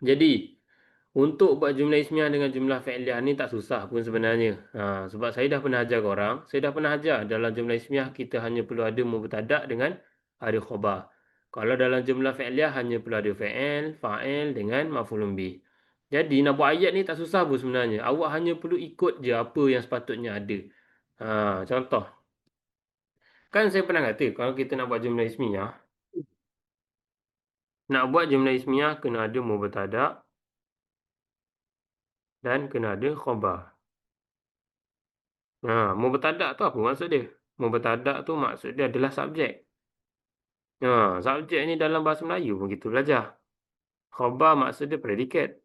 Jadi, untuk buat jumlah ismiah dengan jumlah fi'liyah ni tak susah pun sebenarnya. Ha, sebab saya dah pernah ajar korang. Saya dah pernah ajar dalam jumlah ismiah kita hanya perlu ada mubtada dengan ada khobar. Kalau dalam jumlah fi'liyah hanya perlu ada fa'il, fa'il dengan maf'ulun bih. Jadi nak buat ayat ni tak susah pun sebenarnya. Awak hanya perlu ikut je apa yang sepatutnya ada. Ha, contoh. Kan saya pernah kata kalau kita nak buat jumlah ismiah. Nak buat jumlah ismiah kena ada mubtada dan kena ada khabar. Ha, mubtada tu apa maksud dia? Mubtada tu maksud dia adalah subjek. Ha, subjek ni dalam bahasa Melayu pun kita belajar. Khabar maksud dia predikat.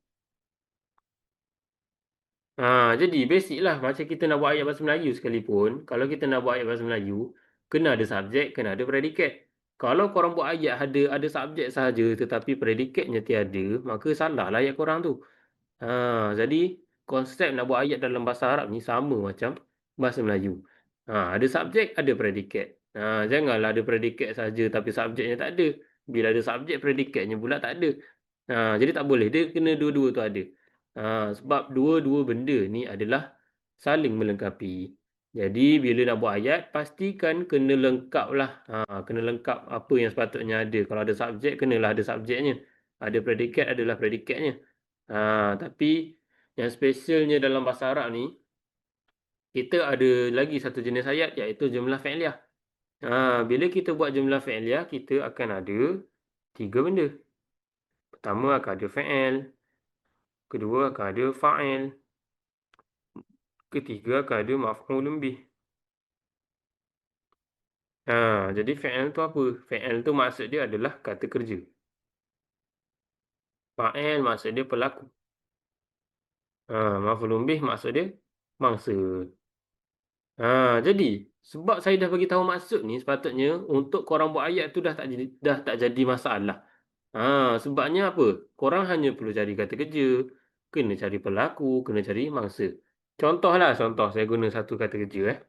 Ha, jadi basic lah macam kita nak buat ayat bahasa Melayu sekalipun, kalau kita nak buat ayat bahasa Melayu, kena ada subjek, kena ada predikat. Kalau korang buat ayat ada ada subjek sahaja tetapi predikatnya tiada, maka salahlah ayat korang tu. Ha, jadi konsep nak buat ayat dalam bahasa Arab ni sama macam bahasa Melayu. Ha, ada subjek, ada predikat. Ha, janganlah ada predikat saja tapi subjeknya tak ada. Bila ada subjek, predikatnya pula tak ada. Ha, jadi tak boleh. Dia kena dua-dua tu ada. Ha, sebab dua-dua benda ni adalah saling melengkapi. Jadi bila nak buat ayat, pastikan kena lengkap lah. Ha, kena lengkap apa yang sepatutnya ada. Kalau ada subjek, kenalah ada subjeknya. Ada predikat, adalah predikatnya. Ha, tapi yang spesialnya dalam bahasa Arab ni, kita ada lagi satu jenis ayat iaitu jumlah fi'liyah. Ha, bila kita buat jumlah fi'liyah, kita akan ada tiga benda. Pertama akan ada fi'il. Kedua akan ada fa'il. Ketiga akan ada maf'ulun bih. Ha, jadi fi'il tu apa? Fi'il tu maksud dia adalah kata kerja. Fa'il maksud dia pelaku. Ha, maf'ulun bih maksud dia mangsa. Ha, jadi sebab saya dah bagi tahu maksud ni sepatutnya untuk korang buat ayat tu dah tak jadi dah tak jadi masalah. Ha, sebabnya apa? Korang hanya perlu cari kata kerja, kena cari pelaku, kena cari mangsa. Contohlah, contoh saya guna satu kata kerja eh.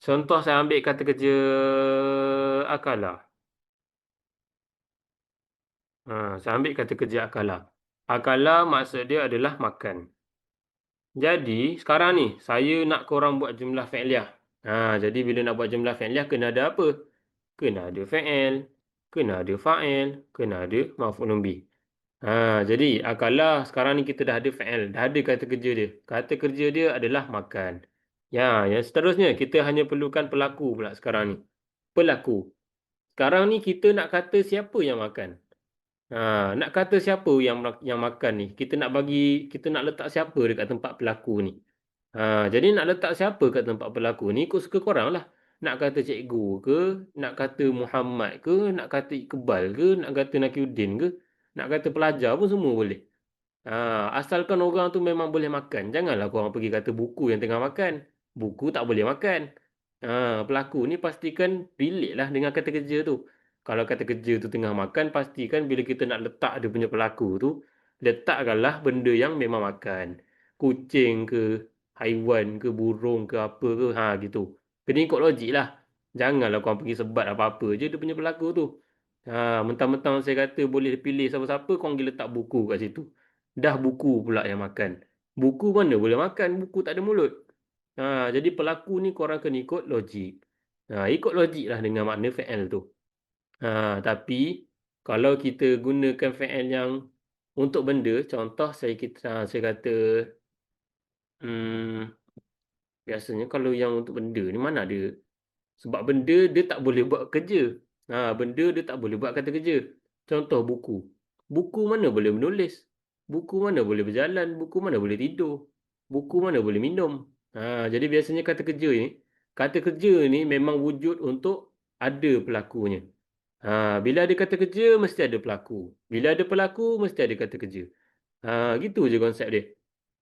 Contoh saya ambil kata kerja akalah. Ha, saya ambil kata kerja akala. Akala maksud dia adalah makan. Jadi, sekarang ni, saya nak korang buat jumlah fi'liyah. Ha, jadi, bila nak buat jumlah fi'liyah, kena ada apa? Kena ada fi'il, kena ada fa'il, kena ada maf'ulun bih. Ha, jadi, akala sekarang ni kita dah ada fi'il, dah ada kata kerja dia. Kata kerja dia adalah makan. Ya, yang seterusnya, kita hanya perlukan pelaku pula sekarang ni. Pelaku. Sekarang ni kita nak kata siapa yang makan. Ha, nak kata siapa yang yang makan ni? Kita nak bagi kita nak letak siapa dekat tempat pelaku ni? Ha, jadi nak letak siapa kat tempat pelaku ni ikut suka korang lah. Nak kata cikgu ke, nak kata Muhammad ke, nak kata Iqbal ke, nak kata Nakiuddin ke, nak kata pelajar pun semua boleh. Ha, asalkan orang tu memang boleh makan. Janganlah korang pergi kata buku yang tengah makan. Buku tak boleh makan. Ha, pelaku ni pastikan relate lah dengan kata kerja tu kalau kata kerja tu tengah makan, pastikan bila kita nak letak dia punya pelaku tu, letakkanlah benda yang memang makan. Kucing ke, haiwan ke, burung ke, apa ke, ha gitu. Kena ikut logik lah. Janganlah korang pergi sebat apa-apa je dia punya pelaku tu. Ha, mentang-mentang saya kata boleh pilih siapa-siapa, korang pergi letak buku kat situ. Dah buku pula yang makan. Buku mana boleh makan, buku tak ada mulut. Ha, jadi pelaku ni korang kena ikut logik. Ha, ikut logik lah dengan makna fi'il tu. Ha, tapi kalau kita gunakan fi'il yang untuk benda, contoh saya kita saya kata hmm, biasanya kalau yang untuk benda ni mana ada sebab benda dia tak boleh buat kerja. Ha, benda dia tak boleh buat kata kerja. Contoh buku. Buku mana boleh menulis? Buku mana boleh berjalan? Buku mana boleh tidur? Buku mana boleh minum? Ha, jadi biasanya kata kerja ni, kata kerja ni memang wujud untuk ada pelakunya. Ha, bila ada kata kerja, mesti ada pelaku. Bila ada pelaku, mesti ada kata kerja. Ha, gitu je konsep dia.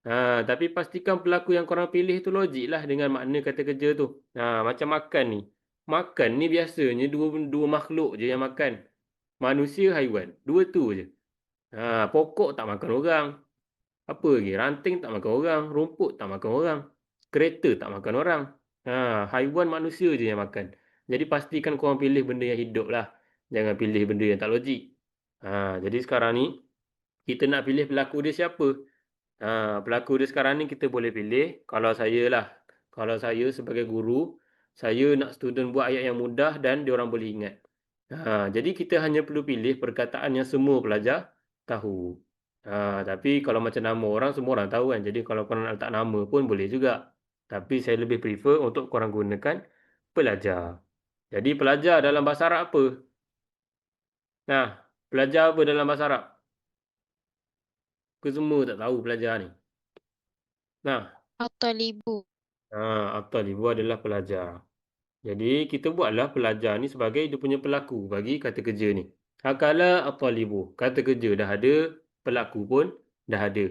Ha, tapi pastikan pelaku yang korang pilih tu logik lah dengan makna kata kerja tu. Ha, macam makan ni. Makan ni biasanya dua dua makhluk je yang makan. Manusia, haiwan. Dua tu je. Ha, pokok tak makan orang. Apa lagi? Ranting tak makan orang. Rumput tak makan orang. Kereta tak makan orang. Ha, haiwan manusia je yang makan. Jadi pastikan korang pilih benda yang hidup lah. Jangan pilih benda yang tak logik. Ha, jadi sekarang ni, kita nak pilih pelaku dia siapa. Ha, pelaku dia sekarang ni kita boleh pilih, kalau saya lah, kalau saya sebagai guru, saya nak student buat ayat yang mudah dan diorang boleh ingat. Ha, jadi kita hanya perlu pilih perkataan yang semua pelajar tahu. Ha, tapi kalau macam nama orang, semua orang tahu kan. Jadi kalau korang nak letak nama pun boleh juga. Tapi saya lebih prefer untuk korang gunakan pelajar. Jadi pelajar dalam bahasa Arab apa? Nah, pelajar apa dalam bahasa Arab? Ke semua tak tahu pelajar ni? Nah. At-talibu. Ha, at-talibu adalah pelajar. Jadi kita buatlah pelajar ni sebagai dia punya pelaku bagi kata kerja ni. Akala at-talibu. Kata kerja dah ada, pelaku pun dah ada.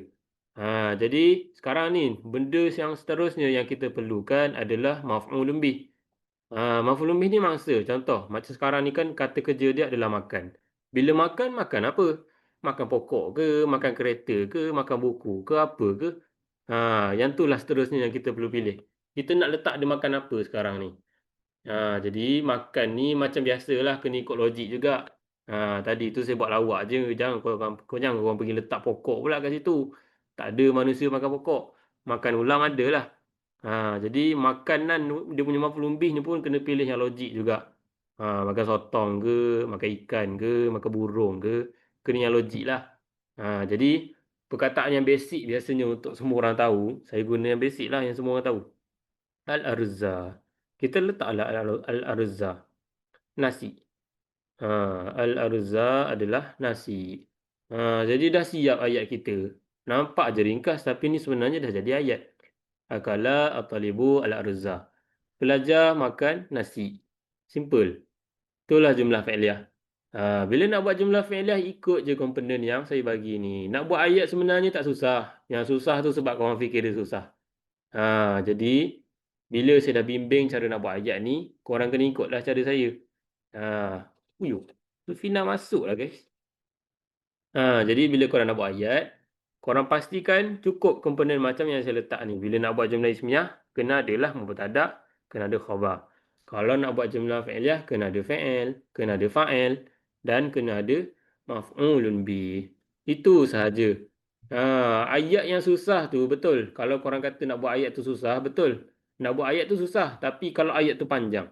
Ha, jadi sekarang ni benda yang seterusnya yang kita perlukan adalah maf'ulun bih. Ha, maf'ulun bih ni mangsa. Contoh, macam sekarang ni kan kata kerja dia adalah makan. Bila makan, makan apa? Makan pokok ke, makan kereta ke, makan buku ke, apa ke. Ha, yang tu lah seterusnya yang kita perlu pilih. Kita nak letak dia makan apa sekarang ni. Ha, jadi makan ni macam biasalah kena ikut logik juga. Ha, tadi tu saya buat lawak je. Jangan kau, kau jangan kau pergi letak pokok pula kat situ. Tak ada manusia makan pokok. Makan ulang ada lah. Ha, jadi makanan dia punya mafulun bih ni pun kena pilih yang logik juga. Ha, makan sotong ke, makan ikan ke, makan burung ke. Kena yang logik lah. Ha, jadi, perkataan yang basic biasanya untuk semua orang tahu. Saya guna yang basic lah yang semua orang tahu. Al-Arza. Kita letaklah Al-Arza. Nasi. Ha, Al-Arza adalah nasi. Ha, jadi dah siap ayat kita. Nampak je ringkas tapi ni sebenarnya dah jadi ayat. Akala at-talibu al-arza. Pelajar makan nasi. Simple. Itulah jumlah fi'liyah. Ha, bila nak buat jumlah fi'liyah, ikut je komponen yang saya bagi ni. Nak buat ayat sebenarnya tak susah. Yang susah tu sebab korang fikir dia susah. Ha, jadi, bila saya dah bimbing cara nak buat ayat ni, korang kena ikutlah cara saya. Ha, uyuh. Tu Fina masuk lah guys. Ha, jadi, bila korang nak buat ayat, korang pastikan cukup komponen macam yang saya letak ni. Bila nak buat jumlah ismiyah, kena adalah mubtada, kena ada khabar. Kalau nak buat jumlah fi'liyah, kena ada fa'il, kena ada fa'il dan kena ada maf'ulun bi. Itu sahaja. Ha, ayat yang susah tu betul. Kalau korang kata nak buat ayat tu susah, betul. Nak buat ayat tu susah, tapi kalau ayat tu panjang.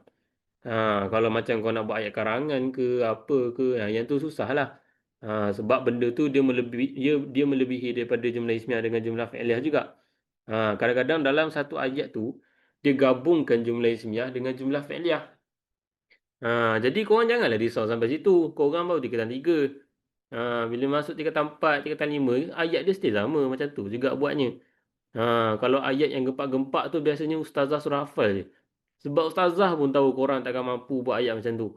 Ha, kalau macam kau nak buat ayat karangan ke, apa ke, ha, yang tu susah lah. Ha, sebab benda tu dia melebihi, dia, dia melebihi daripada jumlah ismiah dengan jumlah fi'liyah juga. Ha, kadang-kadang dalam satu ayat tu, dia gabungkan jumlah ismiah dengan jumlah fi'liyah. Ha, jadi korang janganlah risau sampai situ. Korang baru tingkatan tiga. Ha, bila masuk tingkatan empat, tingkatan lima, ayat dia still sama macam tu juga buatnya. Ha, kalau ayat yang gempak-gempak tu biasanya ustazah surah hafal je. Sebab ustazah pun tahu korang takkan mampu buat ayat macam tu.